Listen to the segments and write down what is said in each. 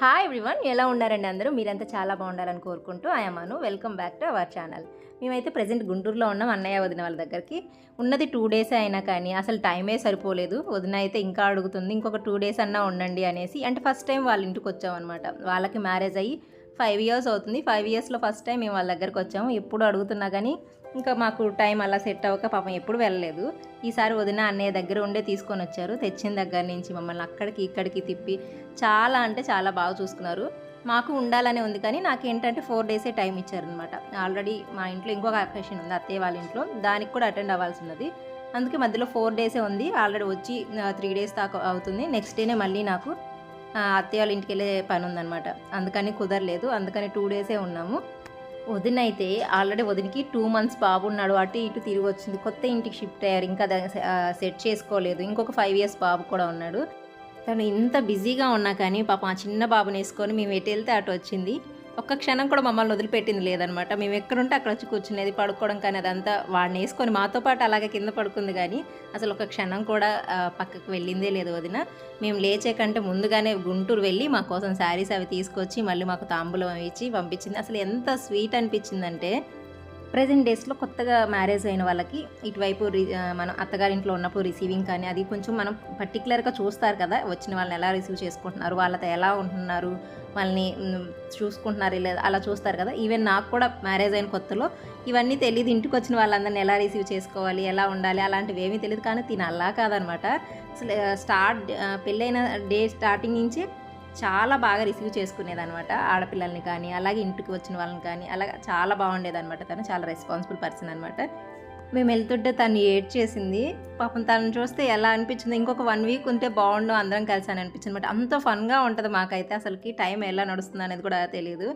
Hi everyone ఎలా ఉన్నారండి అందరూ? మీరంతా చాలా బాగుండాలని కోరుకుంటూ ఆయమాను welcome back to our channel మేమైతే ప్రజెంట్ గుంటూరులో ఉన్నాం అన్నయ్య వదిన వాళ్ళ దగ్గరికి. ఉన్నది టూ డేస్ అయినా కానీ అసలు టైమే సరిపోలేదు. వదిన అయితే ఇంకా అడుగుతుంది ఇంకొక టూ డేస్ అన్నా ఉండండి అనేసి. అంటే ఫస్ట్ టైం వాళ్ళ ఇంటికి వచ్చామన్నమాట. వాళ్ళకి మ్యారేజ్ అయ్యి ఫైవ్ ఇయర్స్ అవుతుంది. ఫైవ్ ఇయర్స్లో ఫస్ట్ టైం మేము వాళ్ళ దగ్గరకు వచ్చాము. ఎప్పుడు అడుగుతున్నా కానీ ఇంకా మాకు టైం అలా సెట్ అవ్వక పాపం ఎప్పుడు వెళ్ళలేదు. ఈసారి వదిన అన్నయ్య దగ్గర ఉండే తీసుకొని వచ్చారు. తెచ్చిన దగ్గర నుంచి మమ్మల్ని అక్కడికి ఇక్కడికి తిప్పి చాలా అంటే చాలా బాగా చూసుకున్నారు. మాకు ఉండాలనే ఉంది కానీ నాకు ఏంటంటే ఫోర్ డేసే టైం ఇచ్చారనమాట ఆల్రెడీ మా ఇంట్లో ఇంకొక అకేషన్ ఉంది అత్తయ్య వాళ్ళ ఇంట్లో. దానికి కూడా అటెండ్ అవ్వాల్సి ఉన్నది అందుకే మధ్యలో ఫోర్ డేసే ఉంది. ఆల్రెడీ వచ్చి త్రీ డేస్ దాకా అవుతుంది. నెక్స్ట్ డేనే మళ్ళీ నాకు అత్తయ్య వాళ్ళ ఇంటికి వెళ్ళే పని ఉందన్నమాట. అందుకని కుదరలేదు. అందుకని టూ డేసే ఉన్నాము. వదిన అయితే ఆల్రెడీ వదినకి టూ మంత్స్ బాబు ఉన్నాడు. అటు ఇటు తిరిగి వచ్చింది. కొత్త ఇంటికి షిఫ్ట్ అయ్యారు. ఇంకా సెట్ చేసుకోలేదు. ఇంకొక ఫైవ్ ఇయర్స్ బాబు కూడా ఉన్నాడు. తను ఇంత బిజీగా ఉన్నా కానీ పాప ఆ చిన్న బాబుని వేసుకొని మేము ఎటు వెళ్తే అటు వచ్చింది. ఒక్క క్షణం కూడా మమ్మల్ని వదిలిపెట్టింది లేదనమాట. మేము ఎక్కడుంటే అక్కడ వచ్చి కూర్చునేది పడుకోవడం కానీ అదంతా వాడిని వేసుకొని మాతో పాటు అలాగే కింద పడుకుంది కానీ అసలు ఒక క్షణం కూడా పక్కకు వెళ్ళిందే లేదు వదిన. మేము లేచే కంటే ముందుగానే గుంటూరు వెళ్ళి మా కోసం శారీస్ అవి తీసుకొచ్చి మళ్ళీ మాకు తాంబూలం అవి ఇచ్చి పంపించింది. అసలు ఎంత స్వీట్ అనిపించిందంటే ప్రజెంట్ డేస్లో కొత్తగా మ్యారేజ్ అయిన వాళ్ళకి ఇటువైపు మనం అత్తగారింట్లో ఉన్నప్పుడు రిసీవింగ్ కానీ అది కొంచెం మనం పర్టికులర్గా చూస్తారు కదా వచ్చిన వాళ్ళని ఎలా రిసీవ్ చేసుకుంటున్నారు వాళ్ళతో ఎలా ఉంటున్నారు వాళ్ళని చూసుకుంటున్నారు లేదా అలా చూస్తారు కదా. ఈవెన్ నాకు కూడా మ్యారేజ్ అయిన కొత్తలో ఇవన్నీ తెలియదు ఇంటికి వచ్చిన వాళ్ళందరిని ఎలా రిసీవ్ చేసుకోవాలి ఎలా ఉండాలి అలాంటివి ఏమీ తెలియదు. కానీ తిన అలా కాదనమాట. అసలు స్టార్ట్ పెళ్ళైన డే స్టార్టింగ్ నుంచి చాలా బాగా రిసీవ్ చేసుకునేది అనమాట ఆడపిల్లల్ని కానీ అలాగే ఇంటికి వచ్చిన వాళ్ళని కానీ అలా చాలా బాగుండేది అనమాట తను చాలా రెస్పాన్సిబుల్ పర్సన్ అనమాట మేము వెళ్తుంటే తను ఏడ్ చేసింది పాపం తను చూస్తే ఎలా అనిపించింది ఇంకొక వన్ వీక్ ఉంటే బాగుండు అందరం కలిసి అని అనిపించింది అనమాట అంత ఫన్గా ఉంటుంది మాకైతే అసలుకి టైం ఎలా నడుస్తుంది అనేది కూడా తెలియదు.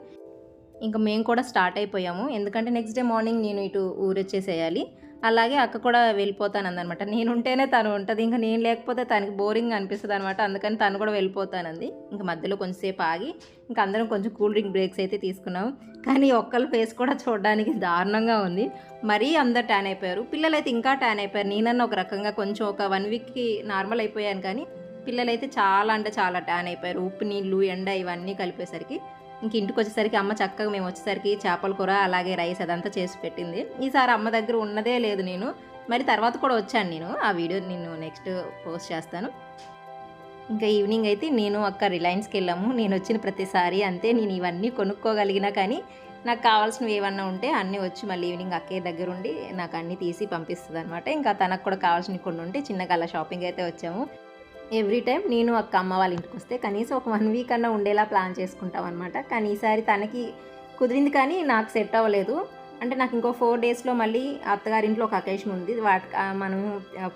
ఇంకా మేము కూడా స్టార్ట్ అయిపోయాము. ఎందుకంటే నెక్స్ట్ డే మార్నింగ్ నేను ఇటు ఊరొచ్చేసేయాలి. అలాగే అక్క కూడా వెళ్ళిపోతాను అందనమాట నేను ఉంటేనే తను ఉంటుంది. ఇంకా నేను లేకపోతే తనకి బోరింగ్ అనిపిస్తుంది అనమాట అందుకని తను కూడా వెళ్ళిపోతానంది. ఇంకా మధ్యలో కొంచెంసేపు ఆగి ఇంకా అందరం కొంచెం కూల్ డ్రింక్ బ్రేక్స్ అయితే తీసుకున్నాం. కానీ ఒక్కళ్ళ ఫేస్ కూడా చూడడానికి దారుణంగా ఉంది. మరీ అందరు ట్యాన్ అయిపోయారు. పిల్లలైతే ఇంకా ట్యాన్ అయిపోయారు. నేనన్నా ఒక రకంగా కొంచెం ఒక వన్ వీక్కి నార్మల్ అయిపోయాను కానీ పిల్లలైతే చాలా అంటే చాలా ట్యాన్ అయిపోయారు. ఉప్పు నీళ్ళు ఎండ ఇవన్నీ కలిపేసరికి. ఇంక ఇంటికి వచ్చేసరికి అమ్మ చక్కగా మేము వచ్చేసరికి చేపల కూర అలాగే రైస్ అదంతా చేసి పెట్టింది. ఈసారి అమ్మ దగ్గర ఉన్నదే లేదు నేను. మరి తర్వాత కూడా వచ్చాను నేను. ఆ వీడియో నేను నెక్స్ట్ పోస్ట్ చేస్తాను. ఇంకా ఈవినింగ్ అయితే నేను అక్క రిలయన్స్కి వెళ్ళాము. నేను వచ్చిన ప్రతిసారి అంతే. నేను ఇవన్నీ కొనుక్కోగలిగినా కానీ నాకు కావాల్సినవి ఏమన్నా ఉంటే అన్నీ వచ్చి మళ్ళీ ఈవినింగ్ అక్కే దగ్గర ఉండి నాకు అన్నీ తీసి పంపిస్తుంది అనమాట ఇంకా తనకు కూడా కావాల్సినవి కొన్ని ఉంటే చిన్నగా అలా షాపింగ్ అయితే వచ్చాము. ఎవ్రీ టైం నేను అక్క అమ్మ వాళ్ళ ఇంటికి వస్తే కనీసం ఒక వన్ వీక్ అన్నా ఉండేలా ప్లాన్ చేసుకుంటాం అనమాట కానీ ఈసారి తనకి కుదిరింది కానీ నాకు సెట్ అవ్వలేదు. అంటే నాకు ఇంకో ఫోర్ డేస్లో మళ్ళీ అత్తగారింట్లో ఒక అకేషన్ ఉంది. వాటి మనం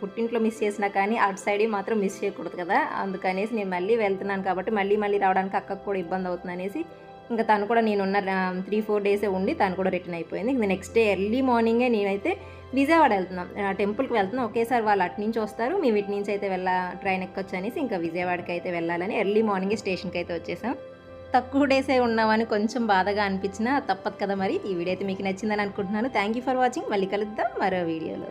పుట్టింట్లో మిస్ చేసినా కానీ అటు సైడ్ మాత్రం మిస్ చేయకూడదు కదా. అందుకనేసి నేను మళ్ళీ వెళ్తున్నాను కాబట్టి మళ్ళీ మళ్ళీ రావడానికి అక్కకు కూడా ఇబ్బంది అవుతుంది అనేసి ఇంకా తను కూడా నేనున్న త్రీ ఫోర్ డేసే ఉండి తను కూడా రిటర్న్ అయిపోయింది. ఇంక నెక్స్ట్ డే ఎర్లీ మార్నింగే నేనైతే విజయవాడ వెళ్తున్నాం. టెంపుల్కి వెళ్తున్నాం. ఒకేసారి వాళ్ళు అటు నుంచి వస్తారు. మేము ఇటు నుంచి అయితే వెళ్ళ ట్రైన్ ఎక్కొచ్చు అనేసి ఇంకా విజయవాడకి అయితే వెళ్ళాలని ఎర్లీ మార్నింగే స్టేషన్కి అయితే వచ్చేసాం. తక్కువ డేసే ఉన్నామని కొంచెం బాధగా అనిపించినా తప్పదు కదా మరి. ఈ వీడియో అయితే మీకు నచ్చిందని అనుకుంటున్నాను. థ్యాంక్ యూ ఫర్ వాచింగ్ మళ్ళీ కలుద్దాం మరో వీడియోలో.